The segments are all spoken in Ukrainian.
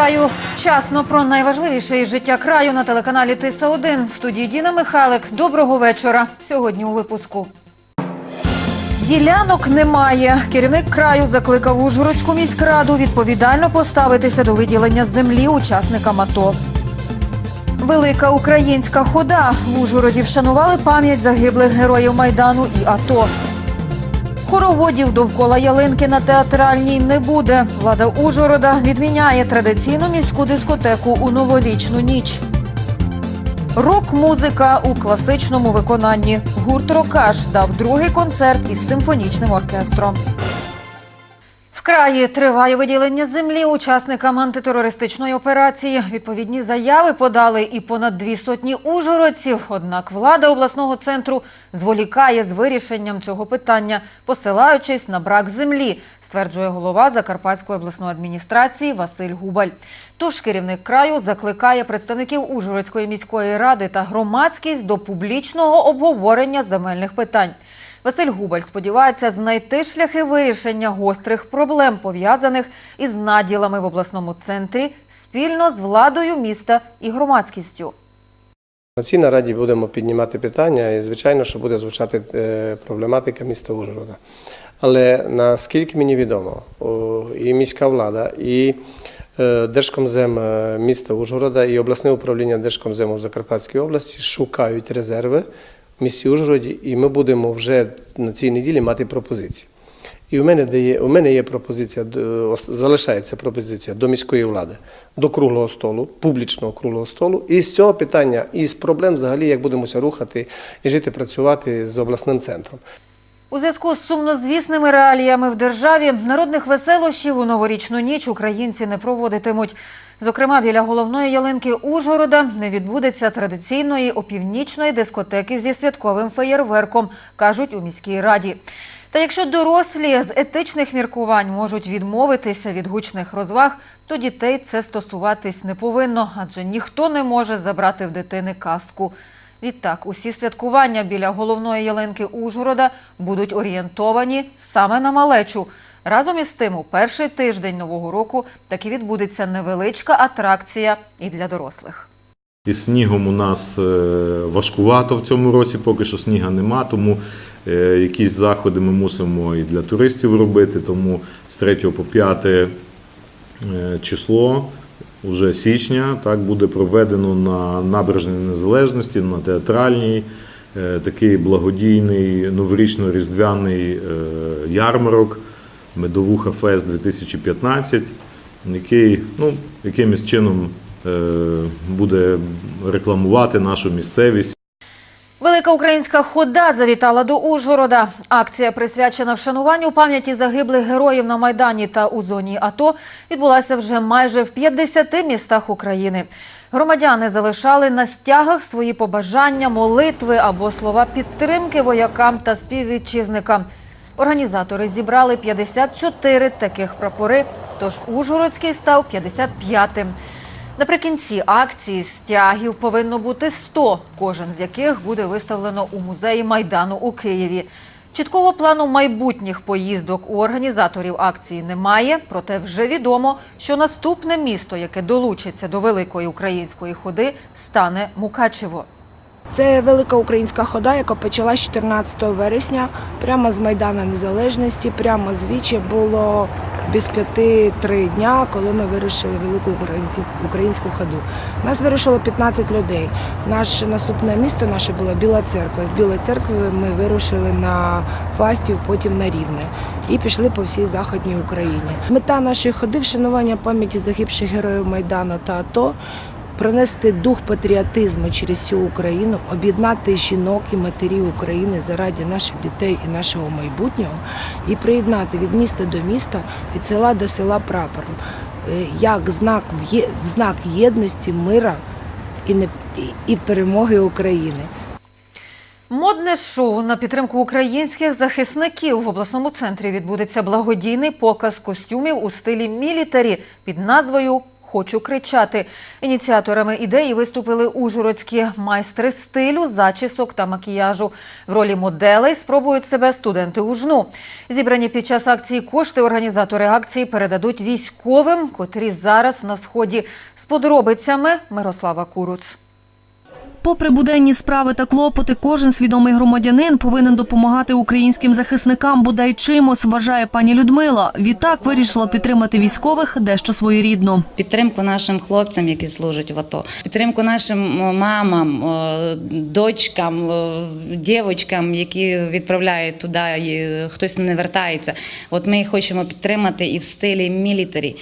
Вітаю вчасно про найважливіше із життя краю на телеканалі Тиса 1 В студії Діна Михайлик. Доброго вечора. Сьогодні у випуску. Ділянок немає. Керівник краю закликав Ужгородську міськраду відповідально поставитися до виділення землі учасникам АТО. Велика українська хода. В Ужгороді вшанували пам'ять загиблих героїв Майдану і АТО. Хороводів довкола ялинки на театральній не буде. Влада Ужгорода відміняє традиційну міську дискотеку у новорічну ніч. Рок-музика у класичному виконанні. Гурт Рокаш дав другий концерт із симфонічним оркестром. Краї триває виділення землі учасникам антитерористичної операції. Відповідні заяви подали і понад дві сотні ужгородців. Однак влада обласного центру зволікає з вирішенням цього питання, посилаючись на брак землі, стверджує голова Закарпатської обласної адміністрації Василь Губаль. Тож керівник краю закликає представників Ужгородської міської ради та громадськість до публічного обговорення земельних питань. Василь Губаль сподівається знайти шляхи вирішення гострих проблем, пов'язаних із наділами в обласному центрі спільно з владою міста і громадськістю. На цій нараді будемо піднімати питання, і звичайно, що буде звучати е, проблематика міста Ужгорода. Але наскільки мені відомо, і міська влада, і е, Держкомзем е, міста Ужгорода, і обласне управління Держкомзему в Закарпатській області шукають резерви місті Ужгороді, і ми будемо вже на цій неділі мати пропозиції. І у мене, дає, у мене є пропозиція, залишається пропозиція до міської влади, до круглого столу, публічного круглого столу. І з цього питання, і з проблем взагалі, як будемося рухати і жити, працювати з обласним центром. У зв'язку з сумнозвісними реаліями в державі народних веселощів у новорічну ніч українці не проводитимуть. Зокрема, біля головної ялинки Ужгорода не відбудеться традиційної опівнічної дискотеки зі святковим феєрверком, кажуть у міській раді. Та якщо дорослі з етичних міркувань можуть відмовитися від гучних розваг, то дітей це стосуватись не повинно, адже ніхто не може забрати в дитини казку. Відтак, усі святкування біля головної ялинки Ужгорода будуть орієнтовані саме на малечу. Разом із тим, у перший тиждень нового року таки відбудеться невеличка атракція і для дорослих. Із снігом у нас е, важкувато в цьому році, поки що сніга нема, тому е, якісь заходи ми мусимо і для туристів робити. Тому з 3 по 5 е, число, уже січня, так буде проведено на набережній незалежності, на театральній. Такий благодійний новорічно-різдвяний ярмарок Медовуха Фест 2015, який ну, якимось чином е, буде рекламувати нашу місцевість. Велика українська хода завітала до Ужгорода. Акція, присвячена вшануванню пам'яті загиблих героїв на Майдані та у зоні АТО, відбулася вже майже в 50 містах України. Громадяни залишали на стягах свої побажання, молитви або слова підтримки воякам та співвітчизникам. Організатори зібрали 54 таких прапори, тож Ужгородський став 55-тим. Наприкінці акції стягів повинно бути 100, кожен з яких буде виставлено у музеї Майдану у Києві. Чіткого плану майбутніх поїздок у організаторів акції немає, проте вже відомо, що наступне місто, яке долучиться до великої української ходи, стане Мукачево. Це велика українська хода, яка почала з 14 вересня, прямо з Майдана Незалежності, прямо з Вічі було без п'яти три дня, коли ми вирушили велику українську- українську ходу. Нас вирушило 15 людей. Наше наступне місто наше було Біла Церква. З Білої церкви ми вирушили на Фастів, потім на Рівне і пішли по всій західній Україні. Мета нашої ходи вшанування пам'яті загибших героїв Майдану та АТО пронести дух патріотизму через всю Україну, об'єднати жінок і матерів України заради наших дітей і нашого майбутнього, і приєднати від міста до міста, від села до села прапором, е, як знак в знак єдності, мира і не і- і перемоги України. Модне шоу на підтримку українських захисників в обласному центрі відбудеться благодійний показ костюмів у стилі мілітарі під назвою Хочу кричати. Ініціаторами ідеї виступили ужгородські майстри стилю, зачісок та макіяжу. В ролі моделей спробують себе студенти ужну. Зібрані під час акції кошти організатори акції передадуть військовим, котрі зараз на сході. З подробицями Мирослава Куруц. Попри буденні справи та клопоти, кожен свідомий громадянин повинен допомагати українським захисникам бодай чимось, вважає пані Людмила. Відтак вирішила підтримати військових дещо своєрідно. Підтримку нашим хлопцям, які служать в АТО, підтримку нашим мамам, дочкам, дівчаткам, які відправляють туди, і хтось не вертається. От ми їх хочемо підтримати і в стилі мілітарі.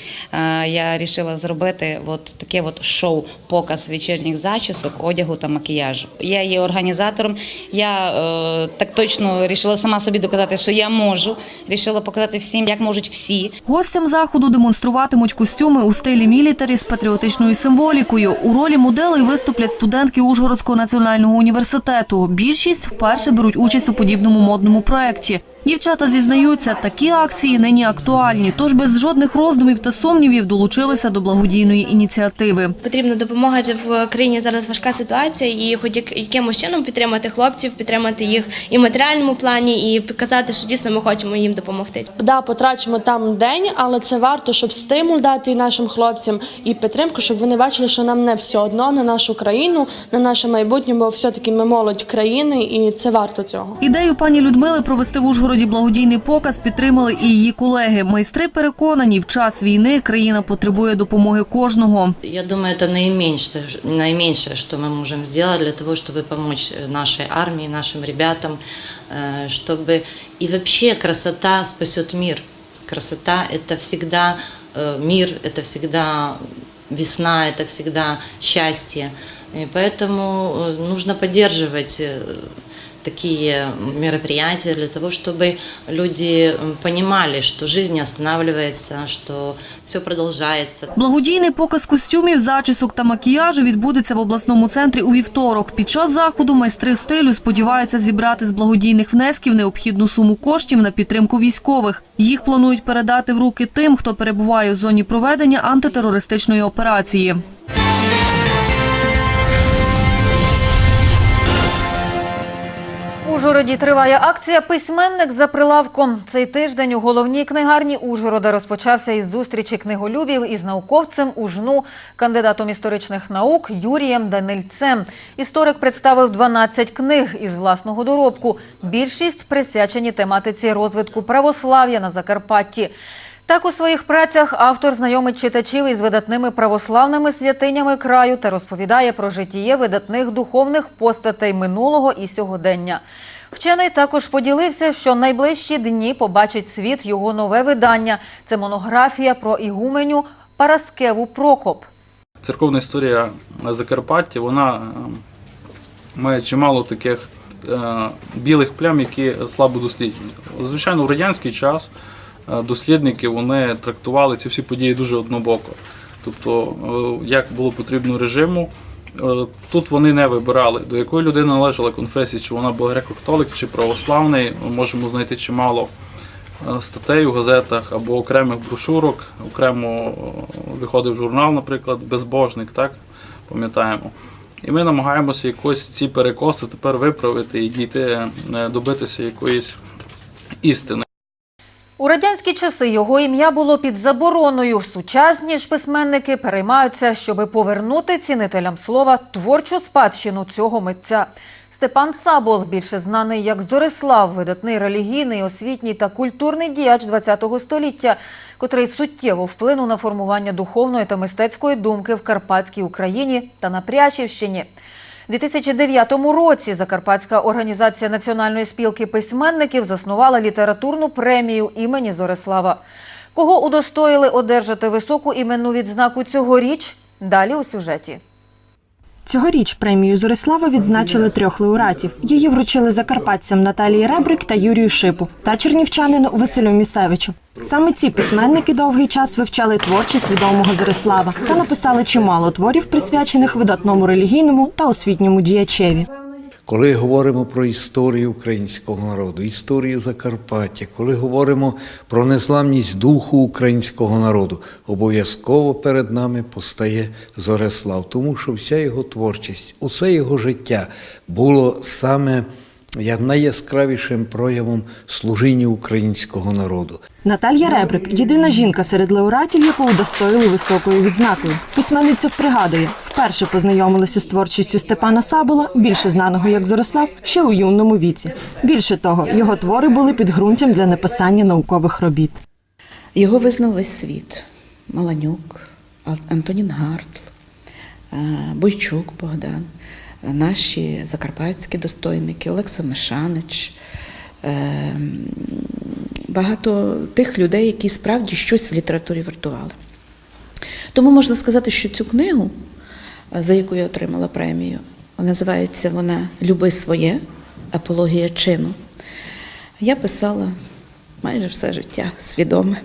Я вирішила зробити от таке от шоу, показ вечірніх зачісок, одягу та макіяжу. Я є організатором. Я е, так точно вирішила сама собі доказати, що я можу. Рішила показати всім, як можуть всі. Гостям заходу демонструватимуть костюми у стилі мілітарі з патріотичною символікою. У ролі моделей виступлять студентки Ужгородського національного університету. Більшість вперше беруть участь у подібному модному проєкті. Дівчата зізнаються, такі акції нині актуальні, тож без жодних роздумів та сумнівів долучилися до благодійної ініціативи. Потрібна допомога, адже в країні зараз важка ситуація, і хоч як- якимось чином підтримати хлопців, підтримати їх і в матеріальному плані, і показати, що дійсно ми хочемо їм допомогти. Да, потрачимо там день, але це варто, щоб стимул дати і нашим хлопцям і підтримку, щоб вони бачили, що нам не все одно на нашу країну, на наше майбутнє, бо все-таки ми молодь країни, і це варто цього. Ідею пані Людмили провести в Ужгороді благодійний показ підтримали і її колеги. Майстри переконані, в час війни країна потребує допомоги кожного. Я думаю, это наименьшее, наименьшее, что мы можем сделать для того, чтобы помочь э, нашей армии, нашим ребятам, э, чтобы и вообще красота спасет мир. Красота – это всегда э, мир, это всегда весна, это всегда счастье. И поэтому э, нужно поддерживать э, такие мероприятия для того, чтобы люди понимали, что жизнь не останавливается, что все продолжается. Благодійний показ костюмів, зачісок та макіяжу відбудеться в обласному центрі у вівторок. Під час заходу майстри стилю сподіваються зібрати з благодійних внесків необхідну суму коштів на підтримку військових. Їх планують передати в руки тим, хто перебуває у зоні проведення антитерористичної операції. Ужгороді триває акція Письменник за прилавком. Цей тиждень у головній книгарні Ужгорода розпочався із зустрічі книголюбів із науковцем УЖНУ, кандидатом історичних наук Юрієм Данильцем. Історик представив 12 книг із власного доробку. Більшість присвячені тематиці розвитку православ'я на Закарпатті. Так у своїх працях автор знайомить читачів із видатними православними святинями краю та розповідає про житіє видатних духовних постатей минулого і сьогодення. Вчений також поділився, що найближчі дні побачить світ його нове видання. Це монографія про ігуменю Параскеву Прокоп. Церковна історія на Закарпатті вона е, має чимало таких е, білих плям, які слабо досліджені. Звичайно, в радянський час дослідники вони трактували ці всі події дуже однобоко. Тобто, е, як було потрібно режиму, е, тут вони не вибирали, до якої людини належала конфесія, чи вона була греко-католик, чи православний. Ми можемо знайти чимало е, статей у газетах або окремих брошурок. Окремо е, виходив журнал, наприклад, Безбожник, так пам'ятаємо. І ми намагаємося якось ці перекоси тепер виправити і дійти, е, добитися якоїсь істини. У радянські часи його ім'я було під забороною. Сучасні ж письменники переймаються, щоби повернути цінителям слова творчу спадщину цього митця. Степан Сабол, більше знаний як Зорислав, видатний релігійний, освітній та культурний діяч ХХ століття, котрий суттєво вплинув на формування духовної та мистецької думки в Карпатській Україні та на Прящівщині. У 2009 році Закарпатська організація Національної спілки письменників заснувала літературну премію імені Зорислава. Кого удостоїли одержати високу іменну відзнаку цьогоріч? Далі у сюжеті. Цьогоріч премію Зорислава відзначили трьох лауреатів. Її вручили закарпатцям Наталії Ребрик та Юрію Шипу та чернівчанину Василю Місевичу. Саме ці письменники довгий час вивчали творчість відомого Зорислава та написали чимало творів, присвячених видатному релігійному та освітньому діячеві. Коли говоримо про історію українського народу, історію Закарпаття, коли говоримо про незламність духу українського народу, обов'язково перед нами постає Зорислав, тому що вся його творчість, усе його життя було саме найяскравішим проявом служіння українського народу. Наталія Ребрик єдина жінка серед лауреатів, яку удостоїли високою відзнакою. Письменниця пригадує, вперше познайомилася з творчістю Степана Сабола, більше знаного як Зорислав, ще у юному віці. Більше того, його твори були підґрунтям для написання наукових робіт. Його визнав весь світ. Маланюк, Антонін Гартл, е, Бойчук Богдан, наші закарпатські достойники, Олекса Мишанич. е, Багато тих людей, які справді щось в літературі вартували. Тому можна сказати, що цю книгу, е, за яку я отримала премію, називається вона Люби своє, апологія чину. Я писала майже все життя свідоме.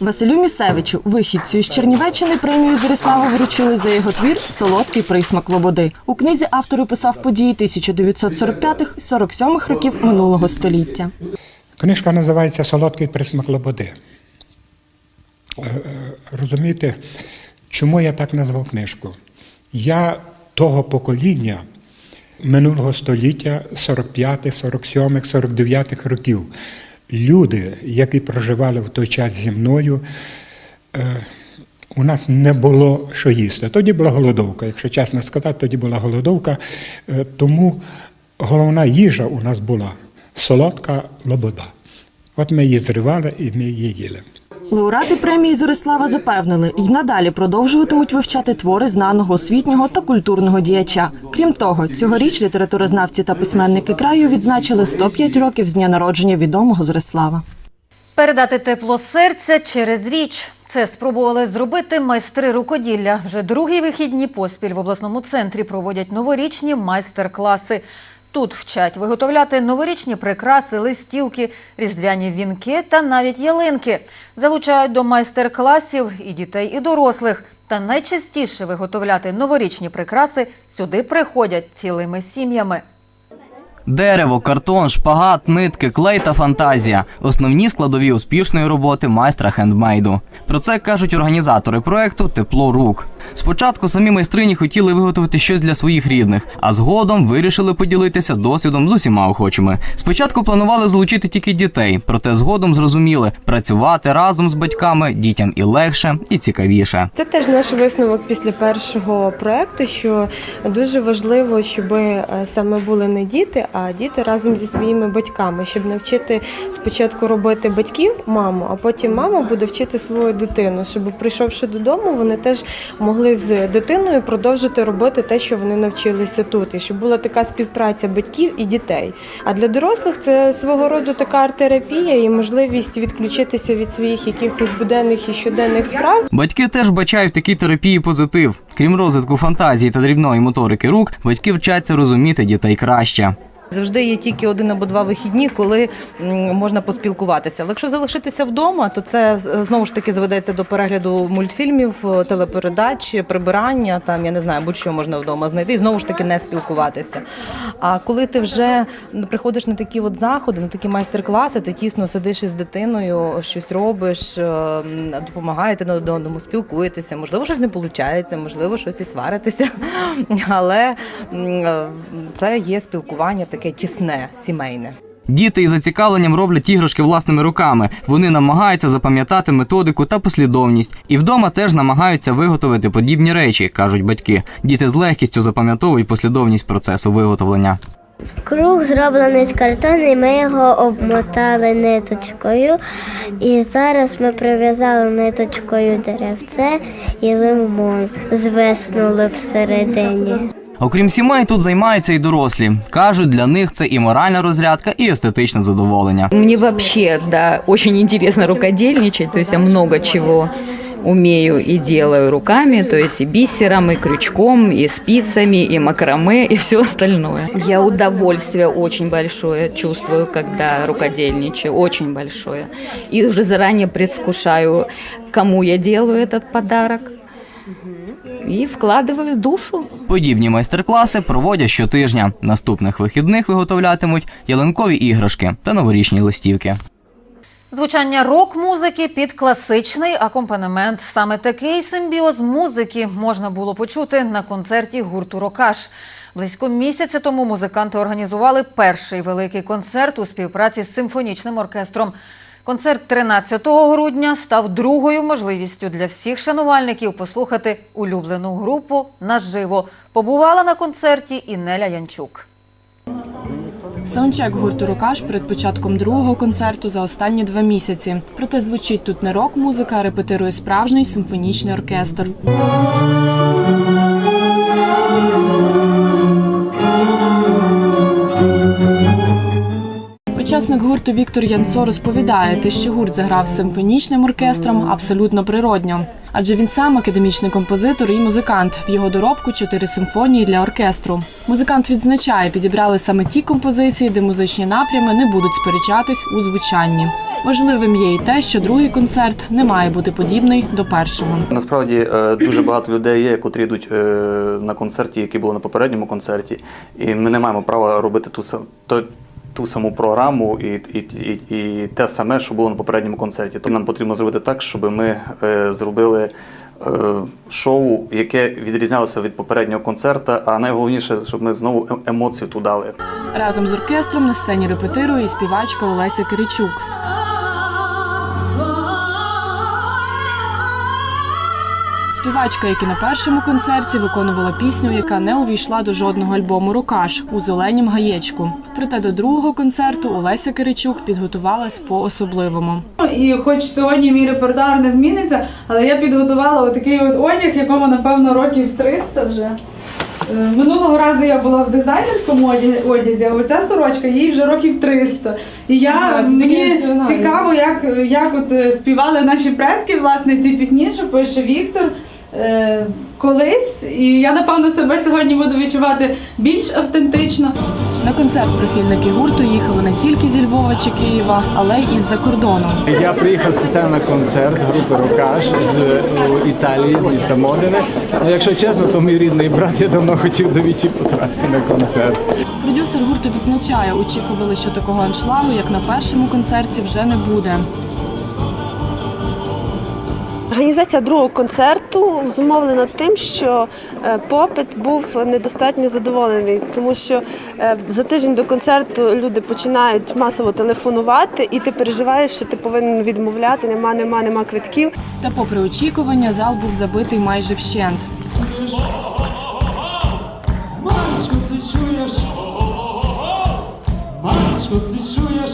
Василю Місевичу, вихідцю із Чернівеччини, премію Зорислава вручили за його твір Солодкий присмак Лободи. У книзі автор описав події 1945-47 років минулого століття. Книжка називається Солодкий присмак Лободи. Е, е, Розумієте, чому я так назвав книжку? Я того покоління минулого століття 45, 47, 49 років. Люди, які проживали в той час зі мною, е, у нас не було що їсти. Тоді була голодовка, якщо чесно сказати, тоді була голодовка. Е, Тому головна їжа у нас була солодка лобода. От ми її зривали і ми її їли. Лауреати премії Зорислава запевнили, й надалі продовжуватимуть вивчати твори знаного освітнього та культурного діяча. Крім того, цьогоріч літературознавці та письменники краю відзначили 105 років з дня народження відомого Зорислава. Передати тепло серця через річ. Це спробували зробити майстри рукоділля. Вже другі вихідні поспіль в обласному центрі проводять новорічні майстер-класи. Тут вчать виготовляти новорічні прикраси, листівки, різдвяні вінки та навіть ялинки. Залучають до майстер-класів і дітей, і дорослих. Та найчастіше виготовляти новорічні прикраси сюди приходять цілими сім'ями. Дерево, картон, шпагат, нитки, клей та фантазія основні складові успішної роботи майстра хендмейду. Про це кажуть організатори проекту Тепло рук. Спочатку самі майстрині хотіли виготовити щось для своїх рідних, а згодом вирішили поділитися досвідом з усіма охочими. Спочатку планували залучити тільки дітей, проте згодом зрозуміли, працювати разом з батьками дітям і легше, і цікавіше. Це теж наш висновок після першого проекту, що дуже важливо, щоб е, саме були не діти, а діти разом зі своїми батьками, щоб навчити спочатку робити батьків, маму, а потім мама буде вчити свою дитину, щоб прийшовши додому, вони теж могли з дитиною продовжити робити те, що вони навчилися тут, і щоб була така співпраця батьків і дітей. А для дорослих це свого роду така арт-терапія і можливість відключитися від своїх якихось буденних і щоденних справ Батьки теж бачають в такій терапії позитив. Крім розвитку фантазії та дрібної моторики рук, батьки вчаться розуміти дітей краще. Завжди є тільки один або два вихідні, коли можна поспілкуватися. Але якщо залишитися вдома, то це е, знову ж таки зведеться до перегляду мультфільмів, е, телепередач, прибирання. Там я не знаю, будь-що можна вдома знайти і знову ж таки не спілкуватися. А коли ти вже приходиш на такі от заходи, на такі майстер-класи, ти тісно сидиш із дитиною, щось робиш, е, допомагаєте одному, спілкуєтеся. Можливо, щось не виходить, можливо, щось і сваритеся. Але це є спілкування таке тісне, сімейне. Діти із зацікавленням роблять іграшки власними руками. Вони намагаються запам'ятати методику та послідовність. І вдома теж намагаються виготовити подібні речі, кажуть батьки. Діти з легкістю запам'ятовують послідовність процесу виготовлення. Круг зроблений з картону, і ми його обмотали ниточкою. І зараз ми прив'язали ниточкою деревце і лимон звиснули всередині. Окрім сімей, тут займаються і дорослі. Кажуть, для них це і моральна розрядка, і естетичне задоволення. Мне вообще, да, очень интересно рукодельничать, то есть я много чего умею и делаю руками, то есть и бисером, и крючком, и спицами, и макраме, и все остальное. Я удовольствие очень большое чувствую, когда рукодельничаю, очень большое. И уже заранее предвкушаю, кому я делаю этот подарок, и вкладываю душу. Подібні майстер-класи проводять щотижня. Наступних вихідних виготовлятимуть ялинкові іграшки та новорічні листівки. Звучання рок-музики під класичний акомпанемент. Саме такий симбіоз музики можна було почути на концерті гурту Рокаш. Близько місяця тому музиканти організували перший великий концерт у співпраці з симфонічним оркестром. Концерт 13 грудня став другою можливістю для всіх шанувальників послухати улюблену групу наживо. Побувала на концерті і Неля Янчук. Саундчек гурту Рокаш перед початком другого концерту за останні два місяці. Проте звучить тут не рок-музика, а репетирує справжній симфонічний оркестр. Учасник гурту Віктор Янцо розповідає, те, що гурт заграв симфонічним оркестром, абсолютно природньо. Адже він сам академічний композитор і музикант. В його доробку чотири симфонії для оркестру. Музикант відзначає, підібрали саме ті композиції, де музичні напрями не будуть сперечатись у звучанні. Важливим є і те, що другий концерт не має бути подібний до першого. Насправді е, дуже багато людей є, котрі йдуть е, на концерті, який було на попередньому концерті, і ми не маємо права робити ту са- то- ту саму програму і, і, і, і те саме, що було на попередньому концерті. Тому нам потрібно зробити так, щоб ми е, зробили е, шоу, яке відрізнялося від попереднього концерту, а найголовніше, щоб ми знову е- емоцію ту дали. Разом з оркестром на сцені репетирує і співачка Олеся Киричук. Співачка, як і на першому концерті, виконувала пісню, яка не увійшла до жодного альбому Рокаш у зеленім гаєчку. Проте до другого концерту Олеся Киричук підготувалась по-особливому. І хоч сьогодні мій репертуар не зміниться, але я підготувала отакий от одяг, якому напевно років 300 вже. Е, Минулого разу я була в дизайнерському одязі, а оця сорочка їй вже років 300. І я Ага, мені цікаво, як, як от е, співали наші предки, власне, ці пісні, що пише Віктор. Е, Колись, і я напевно себе сьогодні буду відчувати більш автентично. На концерт прихильники гурту їхали не тільки зі Львова чи Києва, але й із-за кордону. Я приїхав спеціально на концерт групи Рокаш з е, Італії, з міста Модене. Ну, якщо чесно, то мій рідний брат я давно хотів до Віті потрапити на концерт. Продюсер гурту відзначає, очікували, що такого аншлагу, як на першому концерті, вже не буде. Організація другого концерту зумовлена тим, що е, попит був недостатньо задоволений, тому що е, за тиждень до концерту люди починають масово телефонувати, і ти переживаєш, що ти повинен відмовляти, нема, нема, нема квитків. Та, попри очікування, зал був забитий майже вщент. Марочко, це чуєш? Марочко, це чуєш?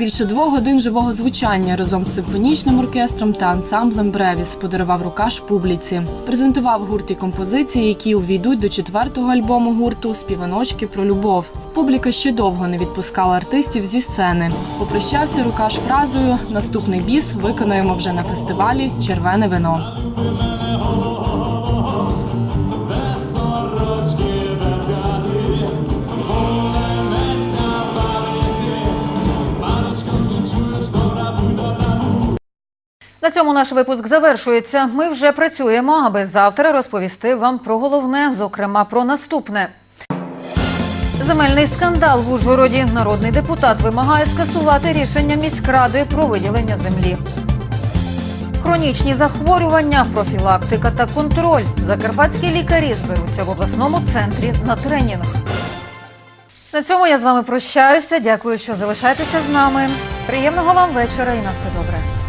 Більше двох годин живого звучання разом з симфонічним оркестром та ансамблем Бревіс подарував рукаш публіці. Презентував гурт і композиції, які увійдуть до четвертого альбому гурту Співаночки про любов. Публіка ще довго не відпускала артистів зі сцени. Попрощався рукаш фразою Наступний біс виконаємо вже на фестивалі Червене вино. Цьому наш випуск завершується. Ми вже працюємо, аби завтра розповісти вам про головне, зокрема про наступне. Земельний скандал в Ужгороді. Народний депутат вимагає скасувати рішення міськради про виділення землі. Хронічні захворювання, профілактика та контроль. Закарпатські лікарі зберуться в обласному центрі на тренінг. На цьому я з вами прощаюся. Дякую, що залишаєтеся з нами. Приємного вам вечора і на все добре.